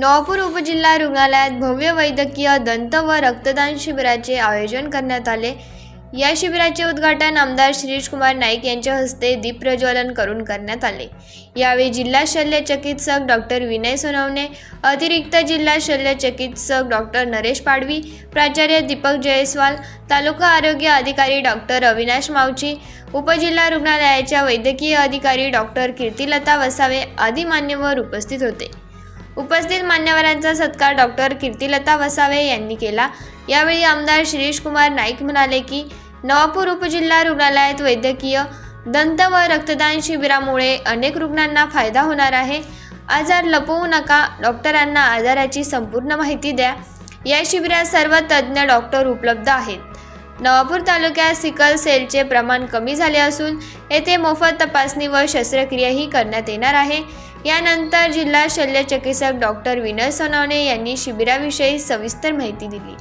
नवापूर उपजिल्हा रुग्णालयात भव्य वैद्यकीय दंत व रक्तदान शिबिराचे आयोजन करण्यात आले. या शिबिराचे उद्घाटन आमदार शिरीषकुमार नाईक यांच्या हस्ते दीपप्रज्वलन करून करण्यात आले. यावेळी जिल्हा शल्य चिकित्सक डॉक्टर विनय सोनवणे अतिरिक्त जिल्हा शल्य चिकित्सक डॉक्टर नरेश पाडवी प्राचार्य दीपक जयस्वाल तालुका आरोग्य अधिकारी डॉक्टर अविनाश मावची उपजिल्हा रुग्णालयाच्या वैद्यकीय अधिकारी डॉक्टर कीर्तिलता वसावे आदी मान्यवर उपस्थित होते. उपस्थित मान्यवरांचा सत्कार डॉक्टर कीर्तिलता वसावे यांनी केला. यावेळी आमदार शिरीष कुमार नाईक म्हणाले की नवापूर उपजिल्हा रुग्णालयात वैद्यकीय दंत व रक्तदान शिबिरामुळे अनेक रुग्णांना फायदा होणार आहे. आजार लपवू नका डॉक्टरांना आजाराची संपूर्ण माहिती द्या. या शिबिरात सर्व तज्ज्ञ डॉक्टर उपलब्ध आहेत. नवापूर तालुक्यात सिकल सेलचे प्रमाण कमी झाले असून येथे मोफत तपासणी व शस्त्रक्रियाही करण्यात येणार आहे. यानंतर जिल्हा शल्यचिकित्सक डॉक्टर विनय सोनवणे यांनी शिबिराविषयी सविस्तर माहिती दिली.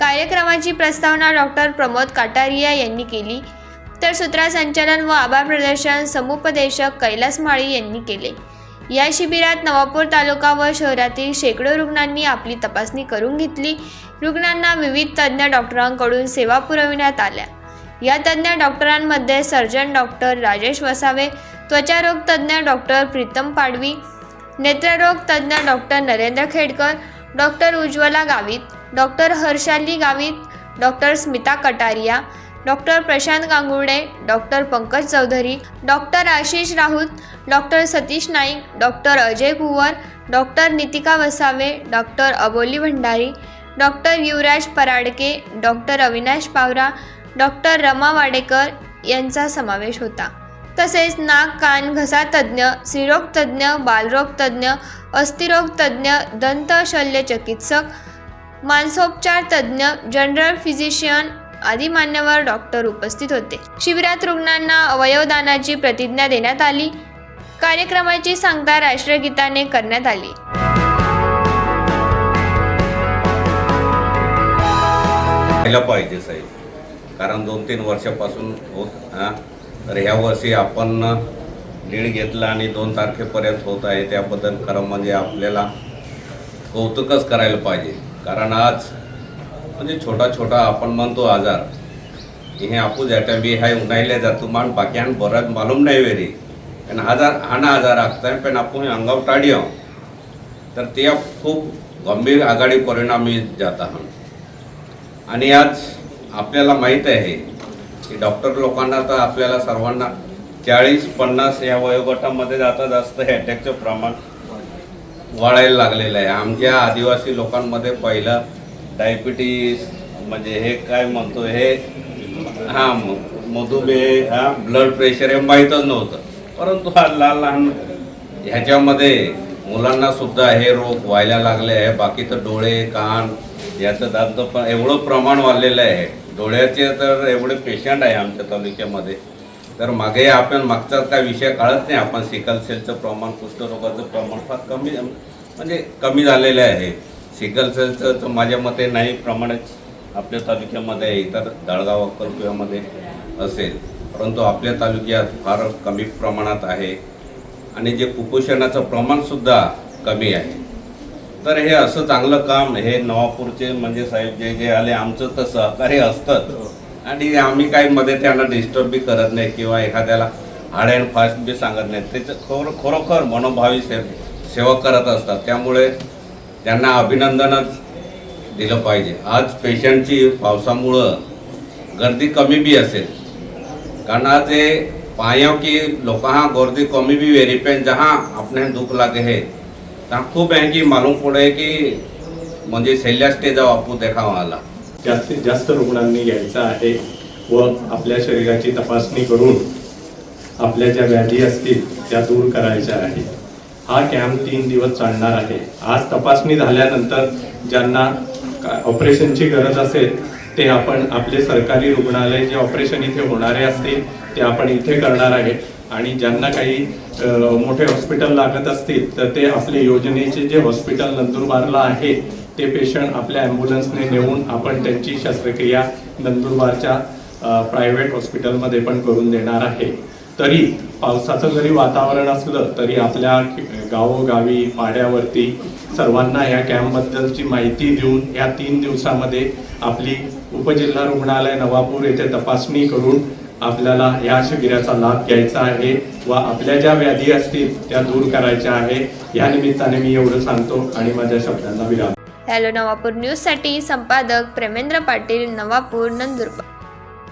कार्यक्रमाची प्रस्तावना डॉक्टर प्रमोद काटारिया यांनी केली. तर सूत्रसंचालन व आभार प्रदर्शन समुपदेशक कैलास माळी यांनी केले. या शिबिरात नवापूर तालुका व शहरातील शेकडो रुग्णांनी आपली तपासणी करून घेतली. रुग्णांना विविध तज्ज्ञ डॉक्टरांकडून सेवा पुरविण्यात आल्या. या तज्ज्ञ डॉक्टरांमध्ये सर्जन डॉक्टर राजेश वसावे त्वचारोग तज्ज्ञ डॉक्टर प्रीतम पाडवी नेत्ररोग तज्ज्ञ doctor Narendra Khedkar doctor Ujjwala Gavit doctor Harshali Gavit doctor Smita Kataria doctor Prashant Gangurde doctor Pankaj Chaudhari doctor Ashish Raut doctor Satish Naik doctor Ajay Kuwar doctor Nitika Vasave doctor Aboli Bhandari doctor Yuvraj Paradke doctor Avinash Pawara doctor Rama Wadekar यांचा समावेश होता. तसेच नाक कान घसा तज्ज्ञ स्त्रीरोगतज्ञ बालरोग दंत शल्य चिकित्सक मानसोपचार तज्ज्ञ जनरल फिजिशियन आदी मान्यवर डॉक्टर उपस्थित होते. शिबिरात रुग्णांना अवयवदानाची प्रतिज्ञा देण्यात आली. कार्यक्रमाची सांगता राष्ट्रगीताने करण्यात आली. पाहिजे साहेब. कारण दोन तीन वर्षापासून होत हां? तर ह्या वर्षी आपण लीड घेतला आणि दोन तारखेपर्यंत होत आहे. त्याबद्दल खरं म्हणजे आपल्याला कौतुकच करायला पाहिजे. कारण आज म्हणजे छोटा छोटा आपण म्हणतो आजार हे आपूस ह्याच्या बी हाय उन्हायला जातो मान बाकी बरं मालूम नाही वेरी. कारण हजार हांडा हजार आसता पण आपण टाड़ी टाळयो तर ते खूप गंभीर आघाडी परिणामी जात आहात. आणि आज आपल्याला माहीत आहे की डॉक्टर लोकांना तर आपल्याला सर्वांना चाळीस पन्नास या वयोगटामध्ये जाता जास्त हे अटॅकचं प्रमाण वाढायला लागलेलं आहे. आमच्या आदिवासी लोकांमध्ये पहिलं डायबिटीस म्हणजे हे काय म्हणतो हे? हां मधुमेह हा ब्लड प्रेशर हे माहीतच नव्हतं. परंतु हा लहान लहान ह्याच्यामध्ये मुलांना सुद्धा हे रोग व्हायला लागले आहे. बाकी तर डोळे कान याचं दात पण एवढं प्रमाण वाढलेलं आहे. डोळ्याचे तर एवढे पेशंट आहे आमच्या तालुक्यामध्ये. तर मागे आपण मागचा काय विषय काढत नाही. आपण सिकल सेलचं प्रमाण कुष्ठरोगाचं प्रमाण फार कमी म्हणजे कमी झालेलं आहे. सिकल सेलचं तर माझ्या मते नाही. प्रमाणच आपल्या तालुक्यामध्ये इतर दळगाव अक्कलकुव्यामध्ये असेल. परंतु आपल्या तालुक्यात फार कमी प्रमाणात आहे आणि जे कुपोषणाचं प्रमाणसुद्धा कमी आहे. तर हे असं चांगलं काम हे नवापूरचे म्हणजे साहेब जे जे आले आमचं तर सहकार्य असतं आणि आम्ही काही मध्ये त्यांना डिस्टर्ब बी करत नाही किंवा एखाद्याला हार्ड अँड फास्ट बी सांगत नाही. त्याचं खरोखर खरोखर मनोभावी से सेवा करत असतात. त्यामुळे त्यांना अभिनंदनच दिलं पाहिजे. आज पेशंटची पावसामुळं गर्दी कमी बी असेल. कारण आज ये पायो कि लोग हाँ गर्दी कमी भी वेरी पे जहाँ अपने दुख लगे है। तहाँ खूप है कि मालूम पड़े कि म्हणजे सैल्या स्टेज आपू देखा आला जास्तीत जास्त रुग्णांनी यायचं आहे व आपल्या शरीराची तपासणी करून आपल्या ज्या व्याधी असतील त्या दूर करायच्या आहे. हा कॅम्प तीन दिवस चालणार आहे. आज तपासणी झाल्यानंतर ज्यांना ऑपरेशनची गरज असेल ते आपण आपले सरकारी रुग्णालय जे ऑपरेशन इथे होणारे असतील ते आपण इथे करणार आहे आणि ज्यांना काही मोठे हॉस्पिटल लागत असतील तर ते आपले योजनेचे जे हॉस्पिटल नंदुरबारला आहे ते पेशंट आपल्या ॲम्ब्युलन्सने नेऊन आपण त्यांची शस्त्रक्रिया नंदुरबारच्या प्रायव्हेट हॉस्पिटलमध्ये पण करून देणार आहे. तरी पावसाचं जरी वातावरण असलं तरी आपल्या गावोगावी पाड्यावरती सर्वांना या कॅम्पबद्दलची माहिती देऊन या तीन दिवसामध्ये आपली उपजिल्हा रुग्णालय नवापूर येथे तपासणी करून आपल्याला या शिबिराचा लाभ घ्यायचा आहे व आपल्या ज्या व्याधी असतील त्या दूर करायच्या आहे. या निमित्ताने मी एवढं सांगतो आणि माझ्या शब्दांना विराम. हॅलो नवापूर न्यूजसाठी संपादक प्रेमेंद्र पाटील नवापूर नंदुरबार.